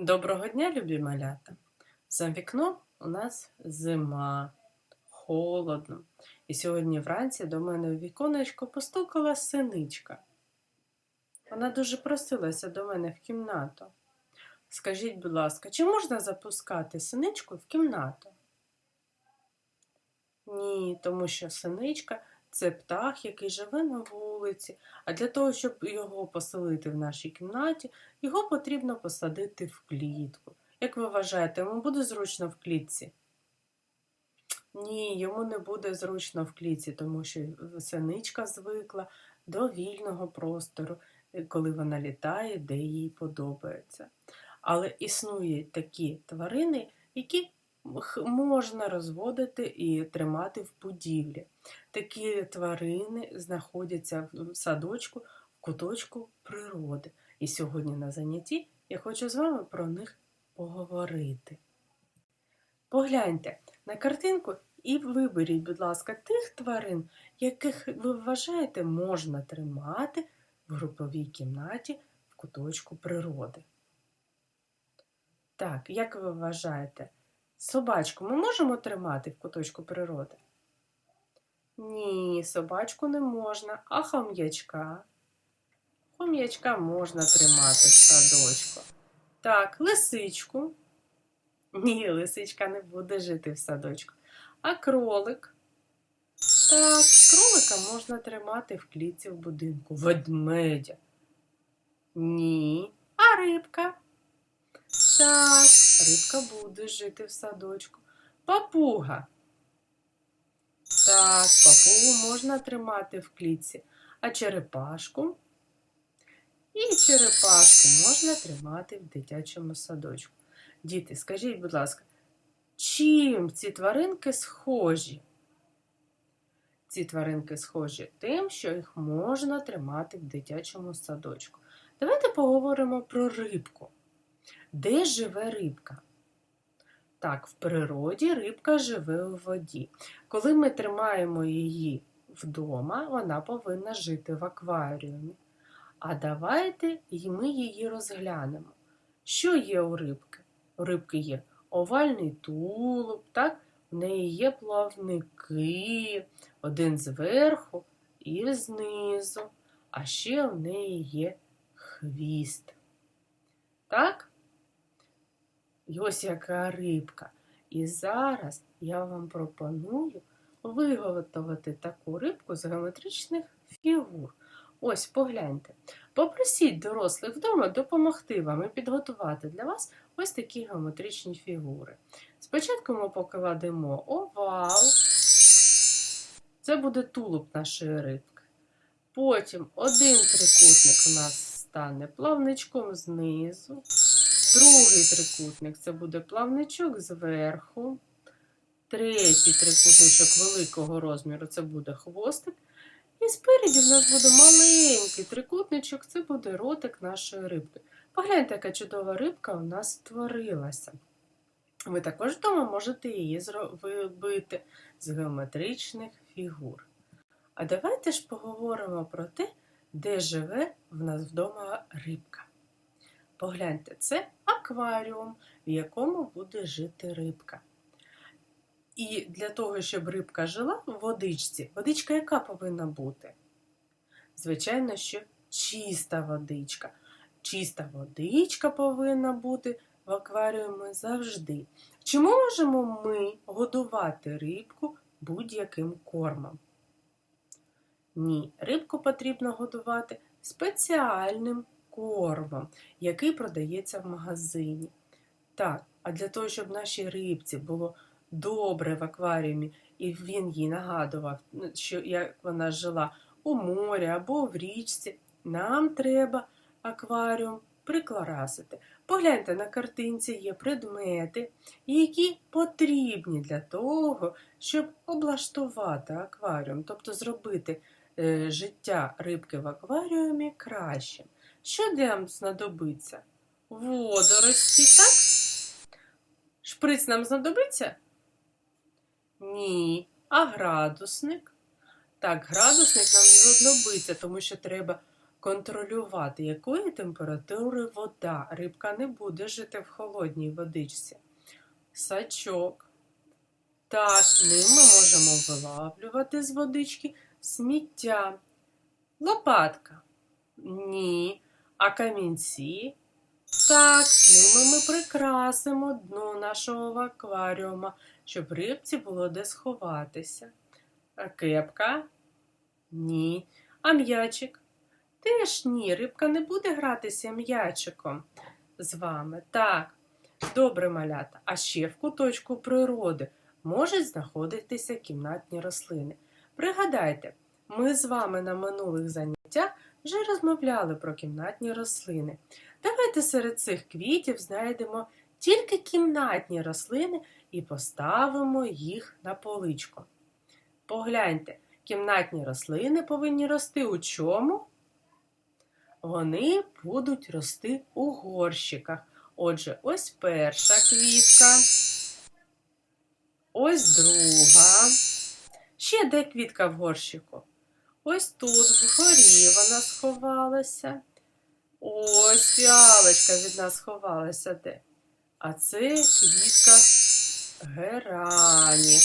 Доброго дня, любі малята! За вікном у нас зима, холодно. І сьогодні вранці до мене у віконечко постукала синичка. Вона дуже просилася до мене в кімнату. Скажіть, будь ласка, чи можна запускати синичку в кімнату? Ні, тому що синичка це птах, який живе на вулиці, а для того, щоб його поселити в нашій кімнаті, його потрібно посадити в клітку. Як ви вважаєте, йому буде зручно в клітці? Ні, йому не буде зручно в клітці, тому що синичка звикла до вільного простору, е, коли вона літає, де їй подобається. Але існують такі тварини, які можна розводити і тримати в будівлі. Такі тварини знаходяться в садочку, в куточку природи. І сьогодні на занятті я хочу з вами про них поговорити. Погляньте на картинку і виберіть, будь ласка, тих тварин, яких ви вважаєте можна тримати в груповій кімнаті в куточку природи. Так, як ви вважаєте, собачку ми можемо тримати в куточку природи? Ні, собачку не можна, а хом'ячка. Хом'ячка можна тримати в садочку. Так, лисичку. Ні, лисичка не буде жити в садочку. А кролик. Так, кролика можна тримати в клітці в будинку. Ведмедя. Ні. А рибка. Так, рибка буде жити в садочку. Папуга. Так, папугу можна тримати в клітці, а черепашку. І черепашку можна тримати в дитячому садочку. Діти, скажіть, будь ласка, чим ці тваринки схожі? Ці тваринки схожі тим, що їх можна тримати в дитячому садочку. Давайте поговоримо про рибку. Де живе рибка? Так, в природі рибка живе у воді. Коли ми тримаємо її вдома, вона повинна жити в акваріумі. А давайте ми її розглянемо. Що є у рибки? У рибки є овальний тулуб, так? в неї є плавники, один зверху і знизу, а ще в неї є хвіст. Так? І ось яка рибка. І зараз я вам пропоную виготовити таку рибку з геометричних фігур. Ось погляньте. Попросіть дорослих вдома допомогти вам і підготувати для вас ось такі геометричні фігури. Спочатку ми покладемо овал. Це буде тулуб нашої рибки. Потім один трикутник у нас стане плавничком знизу. Другий трикутник це буде плавничок зверху. Третій трикутничок великого розміру це буде хвостик. І спереді в нас буде маленький трикутничок, це буде ротик нашої рибки. Погляньте, яка чудова рибка у нас створилася. Ви також вдома можете її зробити з геометричних фігур. А давайте ж поговоримо про те, де живе в нас вдома рибка. Погляньте, це акваріум, в якому буде жити рибка. І для того, щоб рибка жила в водичці, водичка яка повинна бути? Звичайно, що чиста водичка. Чиста водичка повинна бути в акваріумі завжди. Чи можемо ми годувати рибку будь-яким кормом? Ні, рибку потрібно годувати спеціальним кормом, який продається в магазині. Так, а для того, щоб нашій рибці було добре в акваріумі, і він їй нагадував, ну, що як вона жила у морі або в річці, нам треба акваріум прикларасити. Погляньте, на картинці є предмети, які потрібні для того, щоб облаштувати акваріум, тобто зробити е, життя рибки в акваріумі кращим. Що нам знадобиться? Водорості, так? Шприц нам знадобиться? Ні. А градусник? Так, градусник нам не знадобиться, тому що треба контролювати, якої температури вода. Рибка не буде жити в холодній водичці. Сачок. Так, ним ми можемо вилавлювати з водички сміття. Лопатка. Ні. А камінці? Так, ними ми прикрасимо дно нашого акваріума, щоб рибці було де сховатися. А кепка? Ні. А м'ячик? Теж ні, рибка не буде гратися м'ячиком з вами. Так, добре малята. А ще в куточку природи можуть знаходитися кімнатні рослини. Пригадайте, ми з вами на минулих заняттях вже розмовляли про кімнатні рослини. Давайте серед цих квітів знайдемо тільки кімнатні рослини і поставимо їх на поличку. Погляньте, кімнатні рослини повинні рости у чому? Вони будуть рости у горщиках. Отже, ось перша квітка, ось друга. Ще де квітка в горщику? Ось тут вгорі вона сховалася. Ось фіалочка від нас сховалася де. А це квітка герані.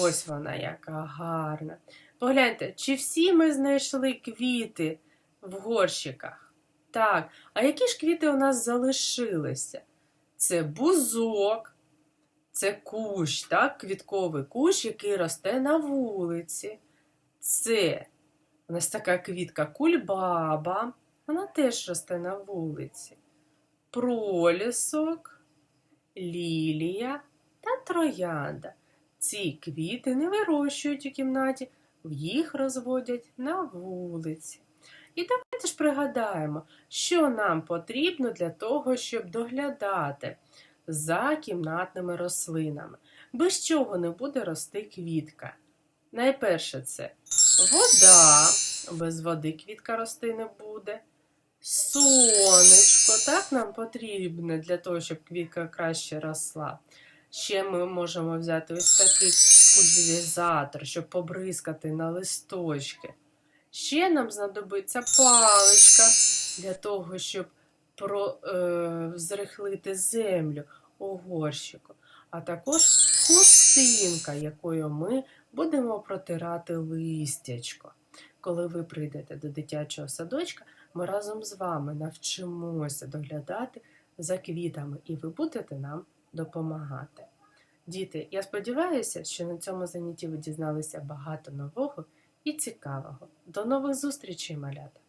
Ось вона яка гарна. Погляньте, чи всі ми знайшли квіти в горщиках? Так, а які ж квіти у нас залишилися? Це бузок, це кущ, так, квітковий кущ, який росте на вулиці. Це у нас така квітка кульбаба, вона теж росте на вулиці. Пролісок, лілія та троянда. Ці квіти не вирощують у кімнаті, їх розводять на вулиці. І давайте ж пригадаємо, що нам потрібно для того, щоб доглядати за кімнатними рослинами, без чого не буде рости квітка. Найперше це вода, без води квітка рости не буде. Сонечко, так нам потрібне для того, щоб квітка краще росла. Ще ми можемо взяти ось такий пульверизатор, щоб побризкати на листочки. Ще нам знадобиться паличка для того, щоб про, е, зрихлити землю у горщику, а також хустинка, якою ми будемо протирати листячко. Коли ви прийдете до дитячого садочка, ми разом з вами навчимося доглядати за квітами, і ви будете нам допомагати. Діти, я сподіваюся, що на цьому занятті ви дізналися багато нового і цікавого. До нових зустрічей, малята!